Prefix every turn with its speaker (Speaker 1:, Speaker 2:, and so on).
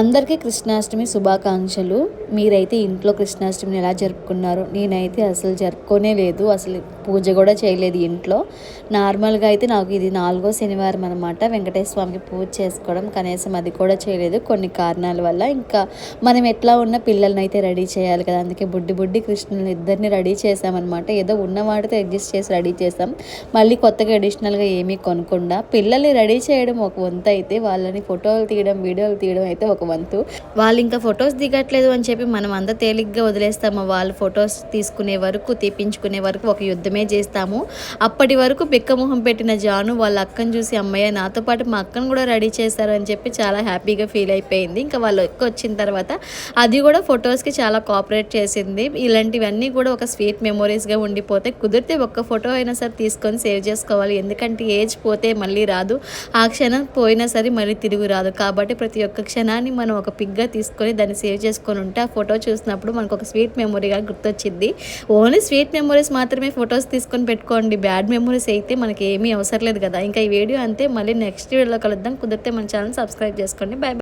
Speaker 1: అందరికీ కృష్ణాష్టమి శుభాకాంక్షలు. మీరైతే ఇంట్లో కృష్ణాష్టమిని ఎలా జరుపుకున్నారు నేనైతే అసలు జరుపుకోనే లేదు. అసలు పూజ కూడా చేయలేదు ఇంట్లో. నార్మల్గా అయితే నాకు ఇది నాలుగో శనివారం అనమాట వెంకటేశ్వర స్వామికి పూజ చేసుకోవడం కనీసం అది కూడా చేయలేదు. కొన్ని కారణాల వల్ల ఇంకా మనం ఎట్లా ఉన్న పిల్లల్ని అయితే రెడీ చేయాలి కదా. అందుకే బుడ్డి బుడ్డి కృష్ణుని ఇద్దరిని రెడీ చేసామన్నమాట ఏదో ఉన్నవాటితో అడ్జస్ట్ చేసి రెడీ చేసాం మళ్ళీ కొత్తగా అడిషనల్గా ఏమీ కొనకుండా పిల్లల్ని రెడీ చేయడం ఒక వంత అయితే వాళ్ళని ఫోటోలు తీయడం వీడియోలు తీయడం అయితే ఒక వంతు వాళ్ళు ఇంకా ఫొటోస్ దిగట్లేదు అని చెప్పి మనం అంత తేలిగ్గా వదిలేస్తాము. వాళ్ళు ఫొటోస్ తీసుకునే వరకు తీపించుకునే వరకు ఒక యుద్ధమే చేస్తాము. అప్పటి వరకు బిక్కమొహం పెట్టిన జాను వాళ్ళ అక్కను చూసి అమ్మయ్య నాతో పాటు మా అక్కను కూడా రెడీ చేశారు అని చెప్పి చాలా హ్యాపీగా ఫీల్ అయిపోయింది. ఇంకా వాళ్ళు ఎక్కువ వచ్చిన తర్వాత అది కూడా ఫొటోస్కి చాలా కోఆపరేట్ చేసింది. ఇలాంటివన్నీ కూడా ఒక స్వీట్ మెమొరీస్గా ఉండిపోతే కుదిరితే ఒక్క ఫోటో అయినా సరే తీసుకొని సేవ్ చేసుకోవాలి. ఎందుకంటే ఏజ్ పోతే మళ్ళీ రాదు. ఆ క్షణం పోయినా సరే మళ్ళీ తిరిగి రాదు. కాబట్టి ప్రతి ఒక్క క్షణాన్ని మనం ఒక పిగ్గా తీసుకొని దాన్ని సేవ్ చేసుకొని ఉంటే ఆ ఫోటో చూసినప్పుడు మనకు ఒక స్వీట్ మెమొరీగా గుర్తొచ్చింది. ఓన్లీ స్వీట్ మెమొరీస్ మాత్రమే ఫొటోస్ తీసుకొని పెట్టుకోండి. బ్యాడ్ మెమొరీస్ అయితే మనకి ఏమీ అవసరం లేదు కదా. ఇంకా ఈ వీడియో అంతే. మళ్ళీ నెక్స్ట్ వీడియోలో కలుద్దాం. కుదిరితే మన ఛానల్ సబ్స్క్రైబ్ చేసుకోండి. బాయ్